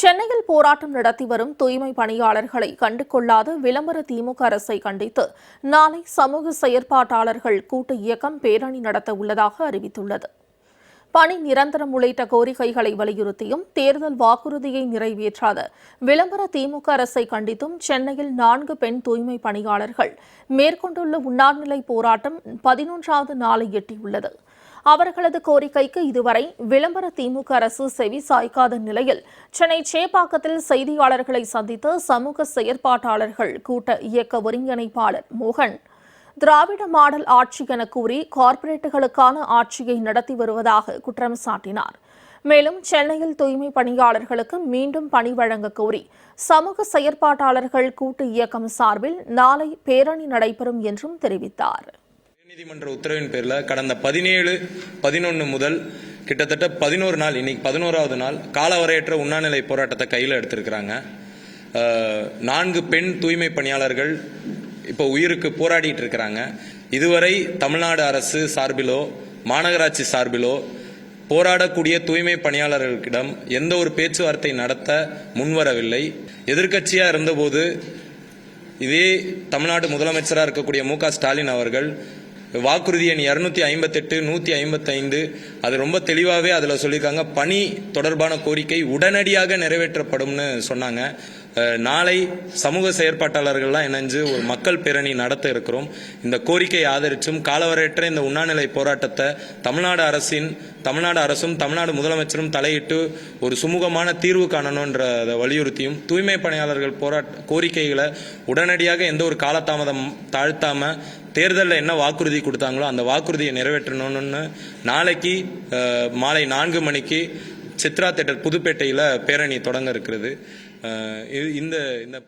சென்னையில் போராட்டம் நடத்தி வரும் தூய்மை பணியாளர்களை கண்டு கொள்ளாத விளம்பர திமுக அரசை கண்டித்து நாளை சமூக செயற்பாட்டாளர்கள் கூட்டு இயக்கம் பேரணி நடத்த உள்ளதாக அறிவித்துள்ளது. பணி நிரந்தரம் உள்ளிட்ட கோரிக்கைகளை வலியுறுத்தியும் தேர்தல் வாக்குறுதியை நிறைவேற்றாத விளம்பர திமுக அரசை கண்டித்தும் சென்னையில் நான்கு பெண் தூய்மை பணியாளர்கள் மேற்கொண்டுள்ள உண்ணாநிலை போராட்டம் பதினொன்றாவது நாளை எட்டியுள்ளது. அவர்களது கோரிக்கைக்கு இதுவரை விளம்பர திமுக அரசு செவி சாய்க்காத நிலையில் சென்னை சேப்பாக்கத்தில் செய்தியாளர்களை சந்தித்த சமூக செயற்பாட்டாளர்கள் கூட்ட இயக்க ஒருங்கிணைப்பாளர் மோகன். திராவிட மாடல் ஆட்சி என கூறி கார்ப்பரேட்டுகளுக்கான ஆட்சியை நடத்தி வருவதாக குற்றம் சாட்டினார். மேலும் சென்னையில் தூய்மை பணியாளர்களுக்கு மீண்டும் பணி வழங்க கோரி சமூக செயற்பாட்டாளர்கள் கூட்டு இயக்கம் சார்பில் நாளை பேரணி நடைபெறும் என்றும் தெரிவித்தார். நீதிமன்ற உத்தரவின் பேரில் கடந்த பதினேழு பதினொன்று முதல் கிட்டத்தட்ட பதினோரு நாள் இன்னைக்கு பதினோராவது நாள் காலவரையற்ற உண்ணாநிலை போராட்டத்தை கையில் எடுத்திருக்கிறாங்க. நான்கு பெண் தூய்மை பணியாளர்கள் இப்போ உயிருக்கு போராடிட்டு இருக்கிறாங்க. இதுவரை தமிழ்நாடு அரசு சார்பிலோ மாநகராட்சி சார்பிலோ போராடக்கூடிய தூய்மை பணியாளர்களிடம் எந்த ஒரு பேச்சுவார்த்தை நடத்த முன்வரவில்லை. எதிர்கட்சியாக இருந்தபோது இதே தமிழ்நாடு முதலமைச்சராக இருக்கக்கூடிய மு க ஸ்டாலின் அவர்கள் வாக்குறுதி எண் இரநூத்தி ஐம்பத்தெட்டு நூற்றி ஐம்பத்தைந்து அது ரொம்ப தெளிவாகவே அதில் சொல்லியிருக்காங்க. பணி தொடர்பான கோரிக்கை உடனடியாக நிறைவேற்றப்படும்னு சொன்னாங்க. நாளை சமூக செயற்பாட்டாளர்கள்லாம் இணைஞ்சு ஒரு மக்கள் பேரணி நடத்த இருக்கிறோம். இந்த கோரிக்கையை ஆதரிச்சும் காலவரையற்ற இந்த உண்ணாநிலை போராட்டத்தை தமிழ்நாடு அரசின் தமிழ்நாடு அரசும் தமிழ்நாடு முதலமைச்சரும் தலையிட்டு ஒரு சுமூகமான தீர்வு காணணுன்றதை வலியுறுத்தியும் தூய்மை பணியாளர்கள் போராட்ட கோரிக்கைகளை உடனடியாக எந்த ஒரு காலதாமதம் தாழ்த்தாம தேர்தலில் என்ன வாக்குறுதி கொடுத்தாங்களோ அந்த வாக்குறுதியை நிறைவேற்றணும்னு நாளைக்கு மாலை நான்கு மணிக்கு சித்ரா தேட்டர் புதுப்பேட்டையில் பேரணி தொடங்க இருக்கிறது. இது- இந்த இந்த